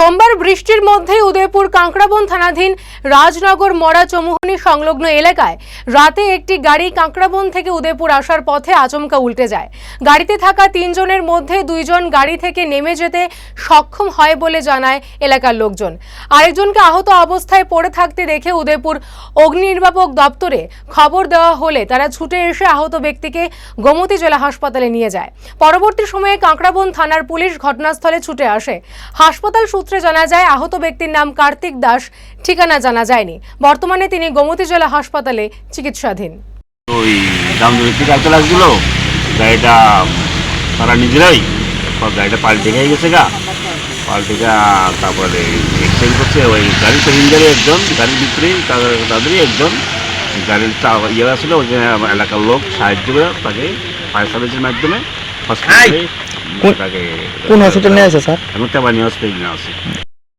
সোমবার বৃষ্টির মধ্যেই উদয়পুর কাঁকড়াবন থানাধীন রাজনগর মরা চমুহনি সংলগ্ন এলাকায় রাতে একটি গাড়ি কাঁকড়াবন থেকে উদয়পুর আসার পথে আচমকা উল্টে যায়। গাড়িতে থাকা তিনজনের মধ্যে দুইজন গাড়ি থেকে নেমে যেতে সক্ষম হয় বলে জানায় এলাকার লোকজন। আরেকজনকে আহত অবস্থায় পড়ে থাকতে দেখে উদয়পুর অগ্নি নির্বাপক দপ্তরে খবর দেওয়া হলে তারা ছুটে এসে আহত ব্যক্তিকে গোমতী জেলা হাসপাতালে নিয়ে যায়। পরবর্তী সময়ে কাঁকড়াবন থানার পুলিশ ঘটনাস্থলে ছুটে আসে। হাসপাতাল সূত্রে জানা যায় আহত ব্যক্তির নাম কার্তিক দাস। ঠিকানা জানা যায়নি। বর্তমানে তিনি গোমতী জেলা হাসপাতালে চিকিৎসাধীন। ওই থেকে আসতে লাগছিল? গাড়িটা তারা নিজেরাই সব গাড়িটা পাল্টে খেয়ে গেছে গা। পাল্টে গা তারপরে এক্সচেঞ্জ করছে। ওই গাড়ির প্যাসেঞ্জারে একজন গাড়ির তাদের তাদেরই একজন। গাড়ির ইয়ে আসলে ওই এলাকার লোক সাহায্য করে তাকে ফায়ার সার্ভিসের মাধ্যমে হসপিটালে কোন- হসপিটাল নিয়ে আছে স্যার? আমি তেবানি হসপিটাল নিয়ে আসে।